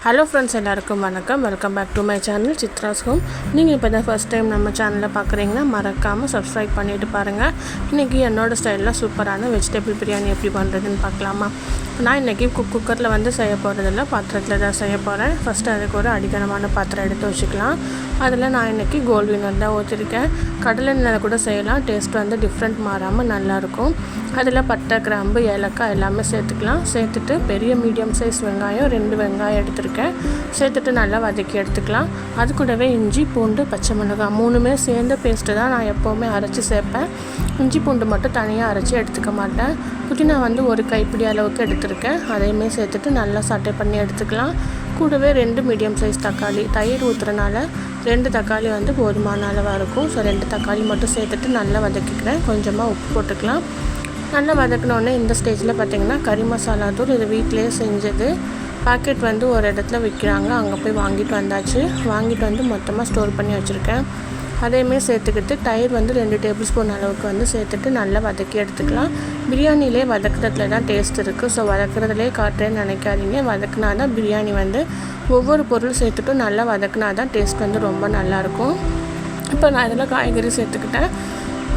Hello friends எல்லாருக்கும் வணக்கம். Welcome back to my channel Chitra's home நீங்கள் இப்போ தான் ஃபஸ்ட் டைம் நம்ம சேனலில் பார்க்குறீங்கன்னா மறக்காமல் சப்ஸ்கிரைப் பண்ணிவிட்டு பாருங்கள் இன்றைக்கி என்னோடய ஸ்டைலில் சூப்பரான வெஜிடபிள் பிரியாணி எப்படி பண்ணுறதுன்னு பார்க்கலாமா? நான் இன்றைக்கி குக் குக்கரில் வந்து செய்ய போகிறதில்ல பாத்திரத்தில் தான் செய்ய போகிறேன் ஃபஸ்ட்டு அதுக்கு ஒரு அடிக்கனமான பாத்திரம் எடுத்து வச்சுக்கலாம். அதில் நான் இன்றைக்கி கோல்டு வினர் தான் ஊற்றிருக்கேன் கடலை எண்ணெயில் கூட செய்யலாம். டேஸ்ட் வந்து டிஃப்ரெண்ட் மாறாமல் நல்லாயிருக்கும் அதில் பட்டை கிராம்பு ஏலக்காய் எல்லாமே சேர்த்துக்கலாம். சேர்த்துட்டு பெரிய மீடியம் சைஸ் வெங்காயம் ரெண்டு வெங்காயம் எடுத்திருக்கேன். சேர்த்துட்டு நல்லா வதக்கி எடுத்துக்கலாம். அது கூடவே இஞ்சி பூண்டு பச்சை மிளகாய் மூணுமே சேர்ந்த பேஸ்ட்டு தான் நான் எப்போவுமே அரைச்சி சேர்ப்பேன். இஞ்சி பூண்டு மட்டும் தனியாக அரைச்சி எடுத்துக்க மாட்டேன். புதினா வந்து ஒரு கைப்பிடி அளவுக்கு எடுத்திருக்கேன். அதையுமே சேர்த்துட்டு நல்லா சட்டை பண்ணி எடுத்துக்கலாம். கூடவே ரெண்டு மீடியம் சைஸ் தக்காளி. தயிர் ஊற்றுறனால ரெண்டு தக்காளி வந்து போதுமான அளவாக இருக்கும். ஸோ ரெண்டு தக்காளி மட்டும் சேர்த்துட்டு நல்லா வதக்கிக்கிறேன். கொஞ்சமாக உப்பு போட்டுக்கலாம். நல்லா வதக்கினோடனே இந்த ஸ்டேஜில் பார்த்திங்கன்னா கறி மசாலா தூள் இது வீட்டிலேயே செஞ்சது. பாக்கெட் வந்து ஒரு இடத்துல விற்கிறாங்க அங்கே போய் வாங்கிட்டு வந்தாச்சு. வாங்கிட்டு வந்து மொத்தமாக ஸ்டோர் பண்ணி வச்சுருக்கேன். அதையுமே சேர்த்துக்கிட்டு தயிர் வந்து ரெண்டு டேபிள் ஸ்பூன் அளவுக்கு வந்து சேர்த்துட்டு நல்லா வதக்கி எடுத்துக்கலாம். பிரியாணிலே வதக்குறதுல தான் டேஸ்ட் இருக்குது ஸோ வதக்கிறதுலே காட்டுறேன்னு நினைக்காதீங்க. வதக்குனா தான் பிரியாணி வந்து ஒவ்வொரு பொருள் சேர்த்துட்டும் நல்லா வதக்குனா தான் டேஸ்ட் வந்து ரொம்ப நல்லாயிருக்கும் இப்போ நான் இதில் காய்கறி சேர்த்துக்கிட்டேன்.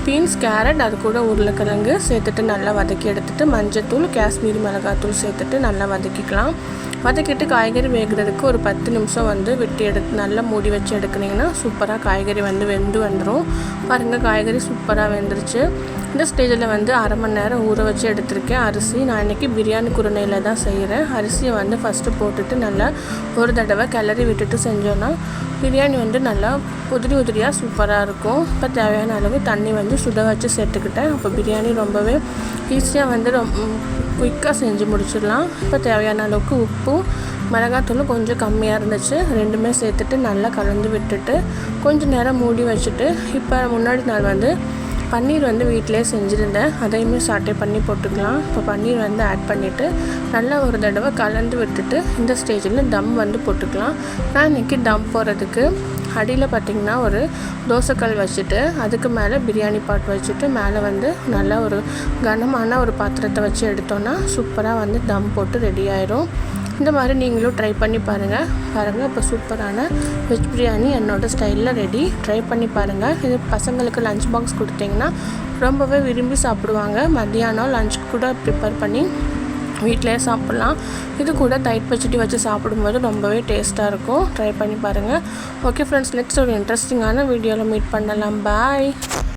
பீன்ஸ் கேரட் அது கூட உருளைக்கிழங்கு சேர்த்துட்டு நல்லா வதக்கி எடுத்துகிட்டு மஞ்சத்தூள் காஷ்மீரி மிளகாத்தூள் சேர்த்துட்டு நல்லா வதக்கிக்கலாம். வதக்கிட்டு காய்கறி வேகிறதுக்கு ஒரு பத்து நிமிஷம் வந்து வெட்டி எடுத்து நல்லா மூடி வச்சு எடுக்குனிங்கன்னா சூப்பராக காய்கறி வந்து வெந்து வந்துடும் பாருங்கள் காய்கறி சூப்பராக வெந்துருச்சு. இந்த ஸ்டேஜில் வந்து அரை மணி நேரம் ஊற வச்சு எடுத்திருக்கேன். அரிசி நான் இன்றைக்கி பிரியாணி குருணையில் தான் செய்கிறேன் அரிசியை வந்து ஃபஸ்ட்டு போட்டுட்டு நல்லா ஒரு தடவை கிளறி விட்டுட்டு செஞ்சோன்னா பிரியாணி வந்து நல்லா உதிரி உதிரியாக சூப்பராக இருக்கும். இப்போ தேவையான அளவு தண்ணி வந்து சுட வச்சு சேர்த்துக்கிட்டேன். அப்போ பிரியாணி ரொம்பவே ஈஸியாக வந்து ரொம்ப குயிக்காக செஞ்சு முடிச்சிடலாம். இப்போ தேவையான அளவுக்கு உப்பும் மிளகாத்தூளும் கொஞ்சம் கம்மியாக இருந்துச்சு. ரெண்டுமே சேர்த்துட்டு நல்லா கலந்து விட்டுட்டு கொஞ்சம் நேரம் மூடி வச்சுட்டு இப்போ முன்னாடி நாள் வந்து பன்னீர் வந்து வீட்டிலே செஞ்சுருந்தேன். அதையுமே சாட்டை பண்ணி போட்டுக்கலாம். இப்போ பன்னீர் வந்து ஆட் பண்ணிவிட்டு நல்லா ஒரு தடவை கலந்து விட்டுட்டு இந்த ஸ்டேஜில் தம் வந்து போட்டுக்கலாம். நான் இன்றைக்கி தம் போடுறதுக்கு அடியில் பார்த்திங்கன்னா ஒரு தோசைக்கல் வச்சுட்டு அதுக்கு மேலே பிரியாணி பாட் வச்சுட்டு மேலே வந்து நல்லா ஒரு கனமான ஒரு பாத்திரத்தை வச்சு எடுத்தோன்னா சூப்பராக வந்து தம் போட்டு ரெடி ஆயிரும். இந்த மாதிரி நீங்களும் ட்ரை பண்ணி பாருங்கள் பாருங்கள் இப்போ சூப்பரான வெஜ் பிரியாணி என்னோடய ஸ்டைலில் ரெடி ட்ரை பண்ணி பாருங்கள் இது பசங்களுக்கு லஞ்ச் பாக்ஸ் கொடுத்தீங்கன்னா ரொம்பவே விரும்பி சாப்பிடுவாங்க. மத்தியானம் லஞ்ச் கூட ப்ரிப்பேர் பண்ணி வீட்டிலே சாப்பிட்லாம். இது கூட தயிர் பச்சடி வச்சு சாப்பிடும்போது ரொம்பவே டேஸ்ட்டாக இருக்கும். ட்ரை பண்ணி பாருங்கள் ஓகே ஃப்ரெண்ட்ஸ் நெக்ஸ்ட் ஒரு இன்ட்ரெஸ்டிங்கான வீடியோவில் மீட் பண்ணலாம். பாய்